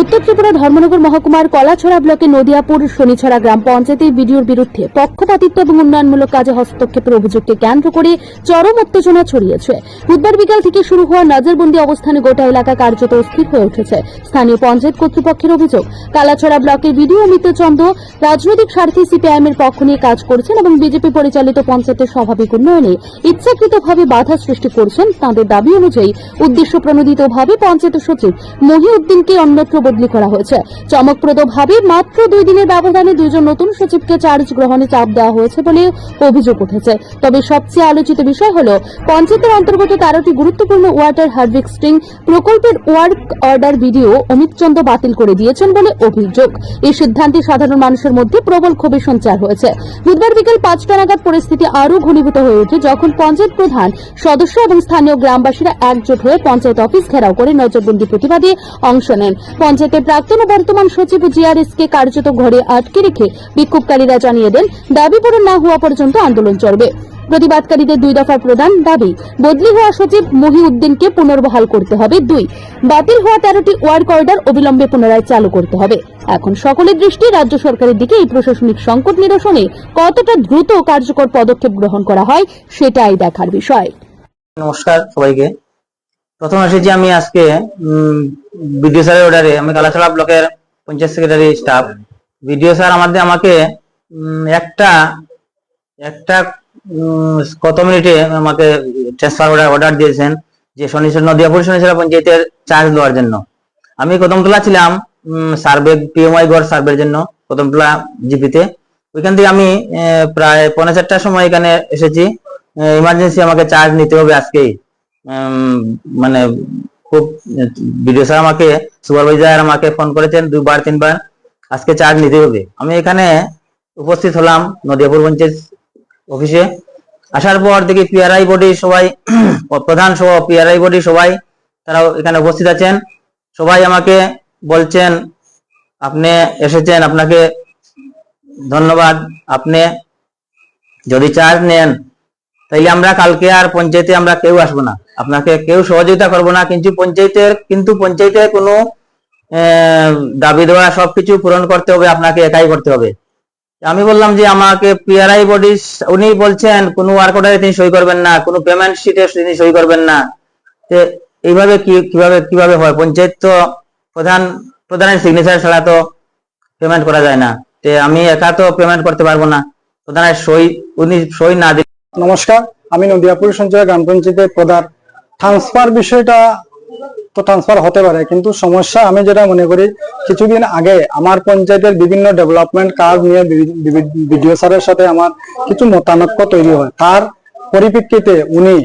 উত্তর ত্রিপুরা ধর্মনগর মহকুমার কলাছড়া ব্লকের নদিয়াপুর শনিছড়া গ্রাম পঞ্চায়েতে ভিডিওর বিরুদ্ধে পক্ষপাতিত্ব এবং উন্নয়নমূলক কাজে হস্তক্ষেপের অভিযোগকে কেন্দ্র করে চরম উত্তেজনা ছড়িয়েছে। বুধবার বিকাল থেকে শুরু হওয়া নজরবন্দি অবস্থানে গোটা এলাকা কার্যত অস্থির হয়ে উঠেছে। স্থানীয় পঞ্চায়েত কর্তৃপক্ষের অভিযোগ, কালাছড়া ব্লকের বিডিও অমিত চন্দ্র রাজনৈতিক স্বার্থে সিপিআইএম এর পক্ষ নিয়ে কাজ করছেন এবং বিজেপি পরিচালিত পঞ্চায়েতের স্বাভাবিক উন্নয়নে ইচ্ছাকৃতভাবে বাধা সৃষ্টি করছেন। তাঁদের দাবি অনুযায়ী উদ্দেশ্য প্রণোদিতভাবে পঞ্চায়েত সচিব মহিউদ্দিনকে অন্যত্র বদলি করা হয়েছে। চমকপ্রদভাবে মাত্র দুই দিনের ব্যবধানে দুইজন নতুন সচিবকে চার্জ গ্রহণে চাপ দেওয়া হয়েছে বলে অভিযোগ উঠেছে। তবে সবচেয়ে আলোচিত বিষয় হল, পঞ্চায়েতের অন্তর্গত তেরোটি গুরুত্বপূর্ণ ওয়াটার হার্ভেস্টিং প্রকল্পের work order BDO Amit Chandra বাতিল করে দিয়েছেন বলে অভিযোগ। এই সিদ্ধান্তে সাধারণ মানুষের মধ্যে প্রবল ক্ষোভের সঞ্চার হয়েছে। বুধবার বিকেল পাঁচটা নাগাদ পরিস্থিতি আরও ঘনীভূত হয়ে ওঠে যখন পঞ্চায়েত প্রধান, সদস্য এবং স্থানীয় গ্রামবাসীরা একজোট হয়ে পঞ্চায়েত অফিস ঘেরাও করে নজরবন্দি প্রতিবাদে অংশ নেন। পঞ্চায়েতের প্রাক্তন ও বর্তমান সচিব জিআরএস কে কার্যত ঘরে আটকে রেখে বিক্ষোভকারীরা জানিয়ে দেন, দাবি পূরণ না হওয়া পর্যন্ত আন্দোলন চলবে। প্রতিবাদকারীদের দুই দফা প্রদান দাবি, বদলি হওয়া সচিব মহিউদ্দিনকে পুনর্বহাল করতে হবে দুই, বাতিল হওয়া তেরোটি ওয়ার্ক অর্ডার অবিলম্বে পুনরায় চালু করতে হবে। এখন সকলের দৃষ্টি রাজ্য সরকারের দিকে, এই প্রশাসনিক সংকট নিরসনে কতটা দ্রুত কার্যকর পদক্ষেপ গ্রহণ করা হয়, সেটাই দেখার বিষয়। নমস্কার সবাইকে। প্রথম এসেছি আমি আজকে বিডিও স্যারের অর্ডারে আমি কালাছড়া ব্লকের panchayat secretary staff BDO sir আমাদের আমাকে একটা একটা কত মিনিটে আমাকে ট্রান্সফার অর্ডার অর্ডার দিয়েছেন, যে শনিশ্বর নদিয়াপুর শনিশ্বর পঞ্চায়েতের চার্জ দেওয়ার জন্য। আমি কদমতলা ছিলাম সার্ভে পিএমআই গড় সার্ভের জন্য, কদমতলা জিপিতে। ওইখান থেকে আমি প্রায় পৌনে চারটার সময় এখানে এসেছি। ইমার্জেন্সি আমাকে চার্জ নিতে হবে আজকেই। মানে খুব ভিডিও স্যার আমাকে সুপারভাইজার আমাকে ফোন করেছেন দুবার, তিনবার। আজকে চার্জ নিতে হবে। আমি এখানে উপস্থিত হলাম নদিয়াপুর পঞ্চায়েত অফিসে আসার পর দেখি পিআরআই বডি সবাই, প্রধান সহ পিআরআই বডি সবাই, তারাও এখানে উপস্থিত আছেন। সবাই আমাকে বলছেন, আপনি এসেছেন, আপনাকে ধন্যবাদ। আপনি যদি চার্জ নেন তাইলে আমরা কালকে আর পঞ্চায়েতে আমরা কেউ আসব না। আপনাকে কেউ সহযোগিতা করব না, কিন্তু পঞ্চায়েতের, কিন্তু পঞ্চায়েতে কোনো দাবি দেওয়া, সবকিছু পূরণ করতে হবে, আপনাকে একাই করতে হবে। আমি বললাম যে আমাকে পিআরআই বডি উনি বলছেন, কোনো ওয়ার্ক অর্ডারে তিনি সই করবেন না, কোনো পেমেন্ট শিটে তিনি সই করবেন না। এইভাবে কি, কীভাবে কীভাবে হয়? পঞ্চায়েত তো প্রধান, প্রধানের সিগনেচার ছাড়া তো পেমেন্ট করা যায় না। আমি একা তো পেমেন্ট করতে পারব না। প্রধানের সই, উনি সই না দিলে নমস্কার, আমি নদিয়াপুর সঞ্চয় গ্রাম পঞ্চায়েতের প্রধান। ট্রান্সফার বিষয়টা তো ট্রান্সফার হতে পারে, কিন্তু সমস্যা আমি যেটা মনে করি, কিছুদিন আগে আমার পঞ্চায়েতের বিভিন্ন ডেভেলপমেন্ট কাজ নিয়ে বিডিও স্যারের সাথে আমার কিছু মতানৈক্য তৈরি হয়। তার পরিপ্রেক্ষিতে উনি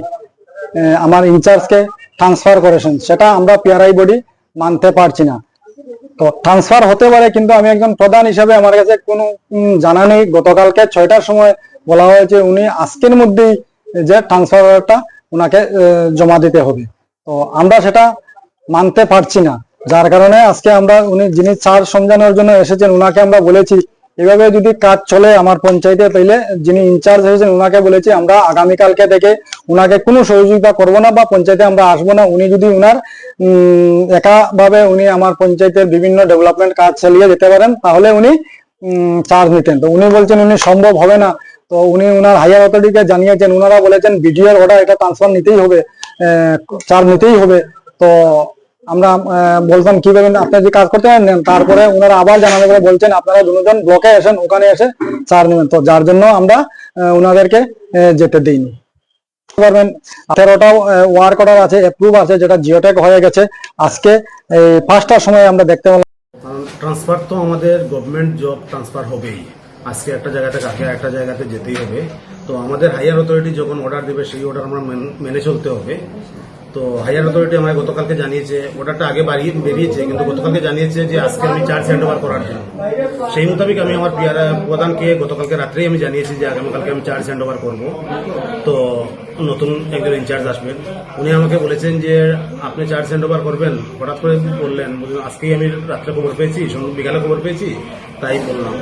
আমার ইনচার্জকে ট্রান্সফার করেছেন। সেটা আমরা পিআরআই বডি মানতে পারছি না। তো ট্রান্সফার হতে পারে, কিন্তু আমি একজন প্রধান হিসাবে আমার কাছে কোনো জানা নেই। গতকালকে ছয়টার সময় বলা হয়েছে উনি আজকের মধ্যেই যে ট্রান্সফারটা ওনাকে জমা দিতে হবে। তো আমরা সেটা মানতে পারছি না। যার কারণে আজকে আমরা উনি যিনি চার সমঝানোর জন্য এসেছেন, উনাকে আমরা বলেছি, এভাবে যদি কাজ চলে আমার পঞ্চায়েতে, তাইলে যিনি ইনচার্জ হয়েছেন, উনাকে বলেছি, আমরা আগামীকালকে থেকে উনাকে কোনো সহযোগিতা করব না বা পঞ্চায়েতে আমরা আসব না। উনি যদি উনার একাভাবে উনি আমার পঞ্চায়েতের বিভিন্ন ডেভেলপমেন্ট কাজ চালিয়ে যেতে পারেন, তাহলে উনি চার্জ নিতেন। তো উনি বলছেন, উনি সম্ভব হবে না তো উনি উনার হায়ার অথরিটিকে জানিয়েছেন, উনারা বলেছেন বিডিওর অর্ডার এটা ট্রান্সফার নিতেই হবে চার্জ নিতেই হবে। তো আমরা বলতাম কীভাবে আপনি যে কাজ করতে নেন। তারপরে ওনারা আবার জানানো করে বলছেন, আপনারা দুজন ব্লকে আসেন, ওখানে এসে চার্জ নেবেন। তো যার জন্য আমরা ওনাদেরকে যেতে দিইনি। পারবেন আঠারোটা ওয়ার্ক অর্ডার আছে অ্যাপ্রুভ আছে, যেটা জিওটেক হয়ে গেছে। আজকে এই পাঁচটার সময় আমরা দেখতে পেলাম ট্রান্সফার তো আমাদের গভর্নমেন্ট জব ট্রান্সফার হবেই। আজকে একটা জায়গাতে, কালকে একটা জায়গাতে যেতেই হবে। তো আমাদের হায়ার অথরিটি যখন অর্ডার দেবে, সেই অর্ডার আমরা মেনে চলতে হবে। তো হায়ার অথরিটি আমায় গতকালকে জানিয়েছে অর্ডারটা আগে বাড়িয়ে, বেরিয়েছে, কিন্তু গতকালকে জানিয়েছে যে আজকে আমি চার্জ হ্যান্ড ওভার করার জন্য। সেই মোতাবেক আমি আমার পিয়ার প্রধানকে গতকালকে রাত্রেই আমি জানিয়েছি যে আগামীকালকে আমি চার্জ হ্যান্ড ওভার করব। তো নতুন একজন ইনচার্জ আসবেন। উনি আমাকে বলেছেন যে, আপনি চার্জ হ্যান্ড ওভার করবেন? হঠাৎ করে বললেন, আজকেই আমি রাত্রে খবর পেয়েছি বিকালে খবর পেয়েছি, তাই বললাম।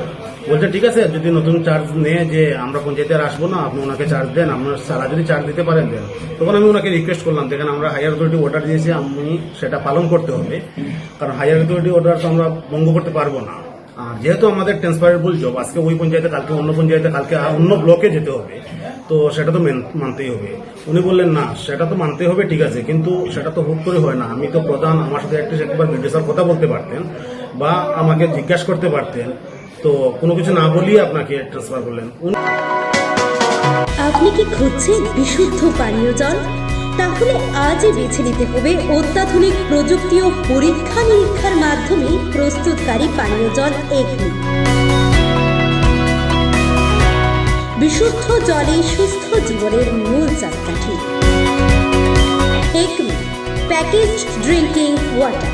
বলছে, ঠিক আছে, যদি নতুন চার্জ নেয় যে আমরা পঞ্চায়েতে আসব না, আপনি ওনাকে চার্জ দেন আপনার সারা যদি চার্জ দিতে পারেন, দেন। তখন আমি ওনাকে রিকোয়েস্ট করলাম, দেখেন আমরা হায়ার অথরিটি অর্ডার দিয়েছি, আমি সেটা পালন করতে হবে। কারণ হায়ার অথরিটি অর্ডার তো আমরা ভঙ্গ করতে পারব না। আর যেহেতু আমাদের ট্রান্সফারেবল জব আজকে ওই পঞ্চায়েতে, কালকে অন্য পঞ্চায়েতে, কালকে অন্য ব্লকে যেতে হবে, তো সেটা তো মানতেই হবে। উনি বললেন, না, সেটা তো মানতে হবে, ঠিক আছে, কিন্তু সেটা তো হুট করে হয় না। আমি তো প্রধান, আমার সাথে একটা একবার ভিডিও কথা বলতে পারতেন বা আমাকে জিজ্ঞাসা করতে পারতেন। তো কোনো কিছু না বলিয়ে আপনাকে ট্রান্সফার করলেন। আপনি কি খুঁজছেন বিশুদ্ধ পানীয় জল? তাহলে আজই বেছে নিতে হবে অত্যাধুনিক প্রযুক্তি ও পরীক্ষা নিরীক্ষার মাধ্যমে প্রস্তুতকারী পানীয় জল এগনি। বিশুদ্ধ জলে সুস্থ জীবনের মূল চাকাঠি। Agony package drinking water